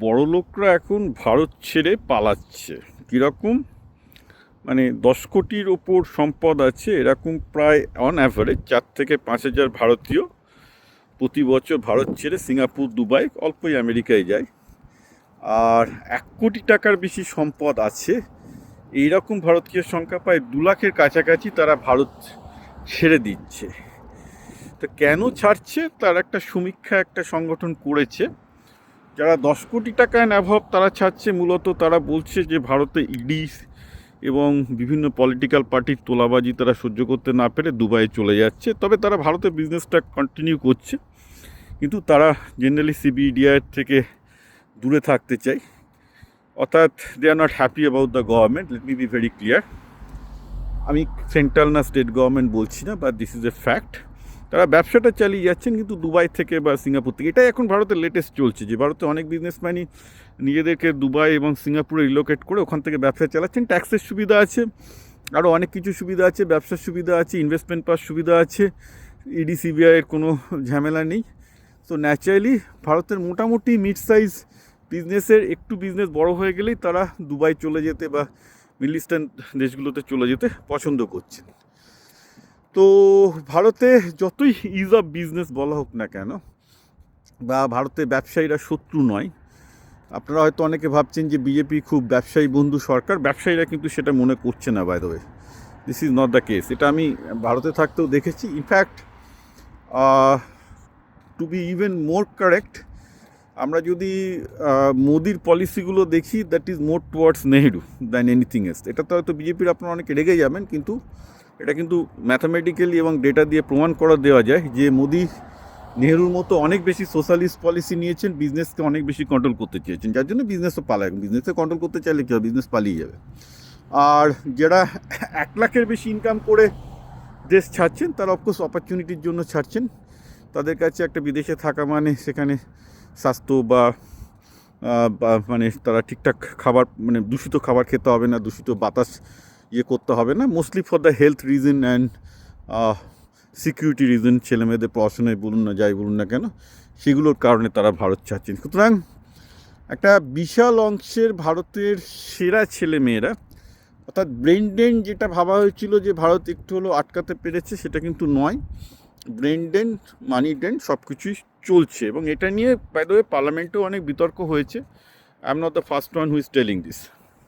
বড় লোকরা এখন ভারত ছেড়ে পালাচ্ছে। কীরকম? মানে দশ কোটির ওপর সম্পদ আছে, এরকম প্রায় অন অ্যাভারেজ চার থেকে পাঁচ হাজার ভারতীয় প্রতি বছর ভারত ছেড়ে সিঙ্গাপুর, দুবাই, অল্পই আমেরিকায় যায়। আর এক কোটি টাকার বেশি সম্পদ আছে, এইরকম ভারতীয় সংখ্যা প্রায় দু লাখের কাছাকাছি তারা ভারত ছেড়ে দিচ্ছে। তো কেন ছাড়ছে? তার একটা সমীক্ষা একটা সংগঠন করেছে। যারা দশ কোটি টাকায় অ্যাভব তারা ছাড়ছে মূলত, তারা বলছে যে ভারতে ইডি এবং বিভিন্ন পলিটিক্যাল পার্টির তোলাবাজি তারা সহ্য করতে না পেরে দুবাইয়ে চলে যাচ্ছে। তবে তারা ভারতে বিজনেসটা কন্টিনিউ করছে। কিন্তু তারা জেনারেলি সিবিডিআই থেকে দূরে থাকতে চায়। অর্থাৎ they are not happy about the government let me be very clear আমি সেন্ট্রাল না স্টেট গভর্নমেন্ট বলছি না but this is a fact তারা ব্যবসাটা চালিয়ে যাচ্ছেন কিন্তু দুবাই থেকে বা সিঙ্গাপুর থেকে। এটাই এখন ভারতের লেটেস্ট চলছে যে ভারতে অনেক বিজনেসম্যানই নিজেদেরকে দুবাই এবং সিঙ্গাপুরে রিলোকেট করে ওখান থেকে ব্যবসা চালাচ্ছেন। ট্যাক্সের সুবিধা আছে আরও অনেক কিছু সুবিধা আছে, ব্যবসার সুবিধা আছে ইনভেস্টমেন্ট পাওয়ার সুবিধা আছে ইডি সিবিআইয়ের কোনো ঝামেলা নেই। তো ন্যাচারালি ভারতের মোটামুটি মিড সাইজ বিজনেসের একটু বিজনেস বড় হয়ে গেলেই তারা দুবাই চলে যেতে বা মিডল ইস্টার্ন দেশগুলোতে চলে যেতে পছন্দ করছেন। তো ভারতে যতই ইজ অফ বিজনেস বলা হোক না কেন, বা ভারতে ব্যবসায়ীরা শত্রু নয়, আপনারা হয়তো অনেকে ভাবছেন যে বিজেপি খুব ব্যবসায়ী বন্ধু সরকার, ব্যবসায়ীরা কিন্তু সেটা মনে করছে না by this is not the case এটা আমি ভারতে থাকতেও দেখেছি। In fact to be even more correct আমরা যদি মোদির পলিসিগুলো দেখি that is more towards Nehru than anything else এটা তো হয়তো বিজেপির আপনারা অনেকে রেগে যাবেন, কিন্তু এটা কিন্তু ম্যাথামেটিক্যালি এবং ডেটা দিয়ে প্রমাণ করা দেওয়া যায় যে মোদি নেহরুর মতো অনেক বেশি সোশ্যালিস্ট পলিসি নিয়েছেন বিজনেসকে অনেক বেশি কন্ট্রোল করতে চেয়েছেন। যার জন্য বিজনেসও পালায়। বিজনেসে কন্ট্রোল করতে চাইলে কী হবে বিজনেস পালিয়ে যাবে। আর যারা এক লাখের বেশি ইনকাম করে দেশ ছাড়ছেন, তারা অফকোর্স অপরচুনিটির জন্য ছাড়ছেন। তাদের কাছে একটা বিদেশে থাকা মানে সেখানে স্বাস্থ্য বা বা মানে তারা ঠিকঠাক খাবার মানে দূষিত খাবার খেতে হবে না, দূষিত বাতাস ইয়ে করতে হবে না। Mostly for the health reason and security reason ছেলে মেয়েদের পড়াশোনায় বলুন না, যাই বলুন না কেন, সেগুলোর কারণে তারা ভারত চাচ্ছেন সুতরাং একটা বিশাল অংশের ভারতের সেরা ছেলে মেয়েরা অর্থাৎ ব্রেন ড্রেন যেটা ভাবা হয়েছিল যে ভারত একটু হলেও আটকাতে পেরেছে, সেটা কিন্তু নয়। ব্রেন ড্রেন মানি ড্রেন সব কিছুই চলছে এবং এটা নিয়ে বাইদ পার্লামেন্টেও অনেক বিতর্ক হয়েছে। I am not the first one who is telling this